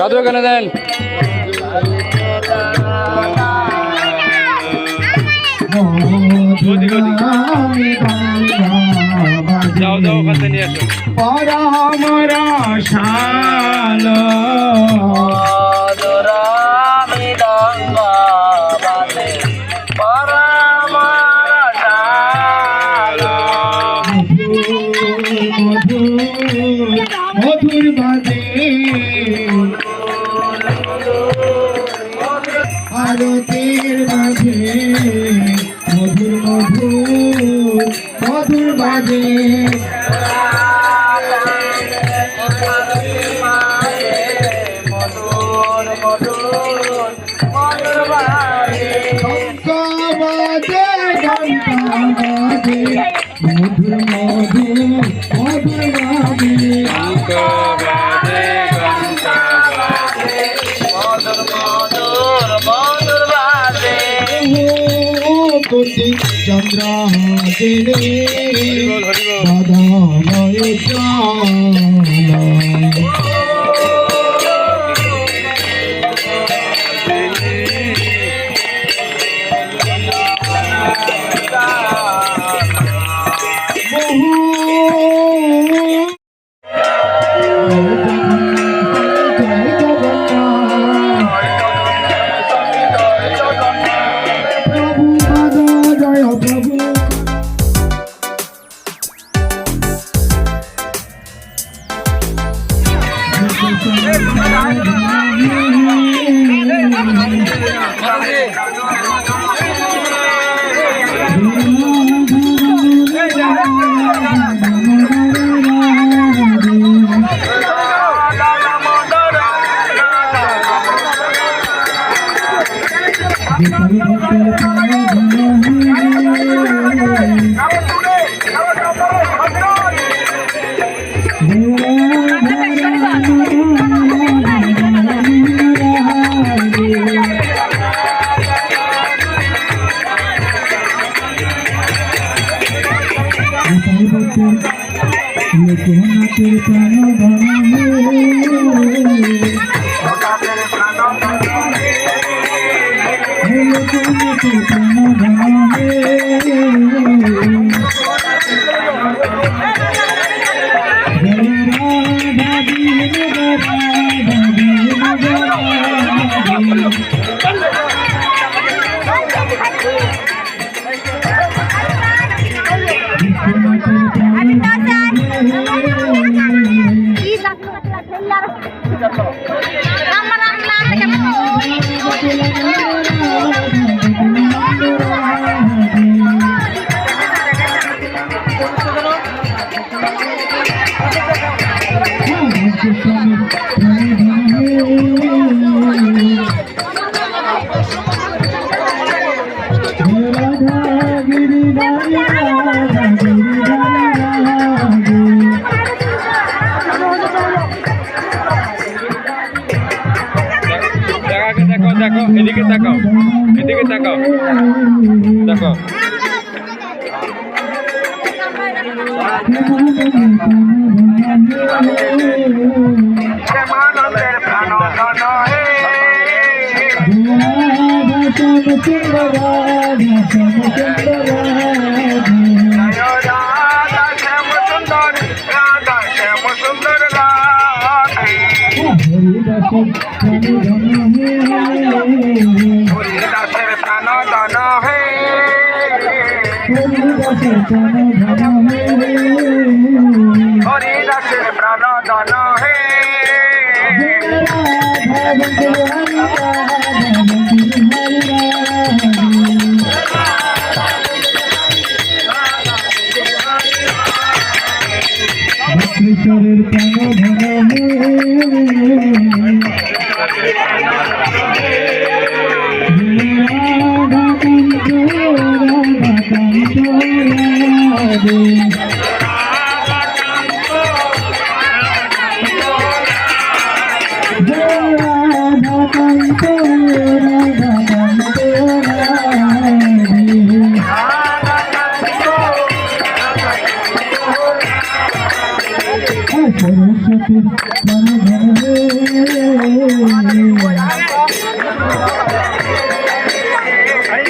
সাধু এখানে দেন? যাও যাও ওখান থেকে নিয়ে আসো। পরামরা শাল। মধুর মধুর মধুর বাজে ঘণ্টা বাজে ঘণ্টা বাজে মধুর মধুর মধুর বাজে কোটি চন্দ্র দিনে হরিবল Hey, প্রাণ লোকনাথের প্রাণ দেখো। সুন্দর সুন্দর রাধে है প্রাণ ধন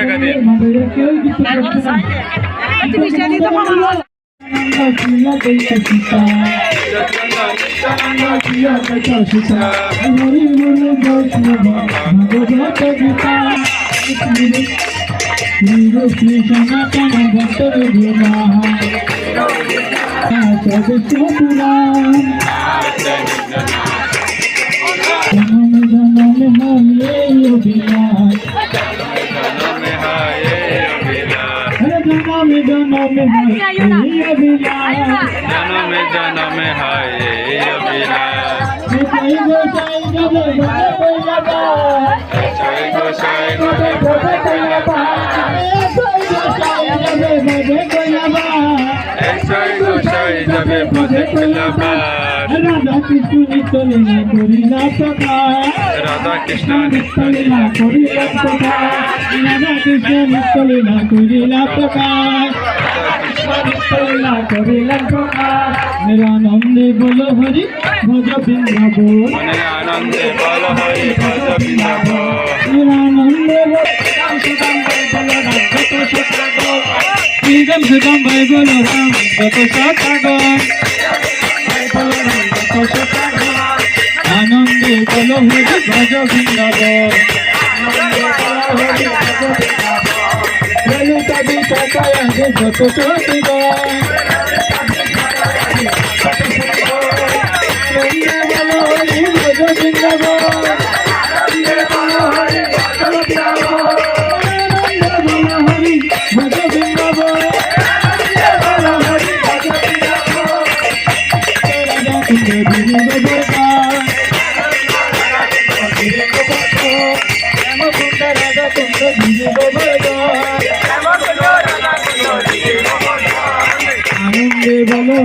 টাকা দিন। আমাদের কেউ yeah. जन्म जन्म है जन्म जन्म राधा कृष्ण नित्य कोई करी ना पता राधा कृष्ण नित्य लीला ना पता राधा कृष्ण ना पता হায় অভিলাষ গোসাই গোসাই গবে গবে কইলাবা জয় গোসাই গবে গবে কইলাবা গোসাই গবে গবে কইলাবা জয় গোসাই যাবে পদে খুলবার রাধা কৃষ্ণ নিত্য লীলা করিলা প্রকাশ নিরানন্দে বল হরি ভজ বৃন্দাবন মনে আনন্দে বল হরি ভজ বৃন্দাবন নিরানন্দে বল রাম সুদাম ভাই বল রাম যত সত্যাগম শ্রীরাম ভাই বল রাম যত সত্যাগম আনন্দে বল হরি ভজ বৃন্দাবন বিকাশায় আগে হরি ভজ বৃন্দাবন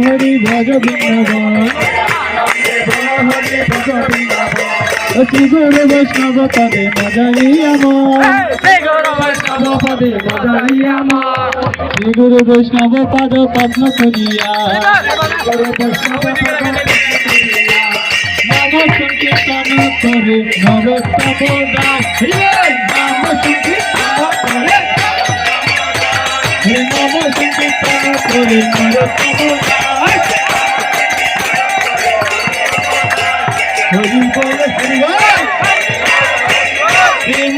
হরি ভজ বৃন্দাবন। শ্রী গুরু বৈষ্ণব পদে মজাই আমার। শ্রী গুরু বৈষ্ণব পদ পদ্ম করিয়া সংকীর্তন করে দাস নাম সংকীর্তন করে নাম সংকীর্তন করে নরোত্তম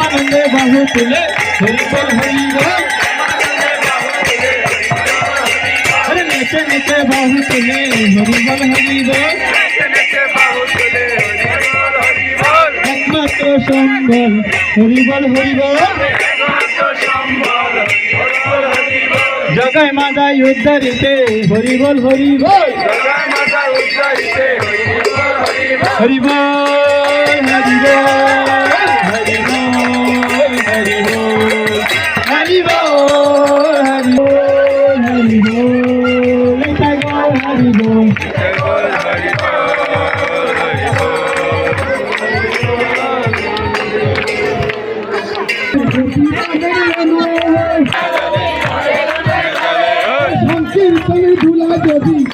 প্রেমানন্দে বাহু তুলে হরি বল নেচে নেচে বাহু তুলে হরি বল সম্বল হরি বল হরি বল জগায় উদ্ধারিতে হরি বল হরি বল হরি বল হরি বল Jadi.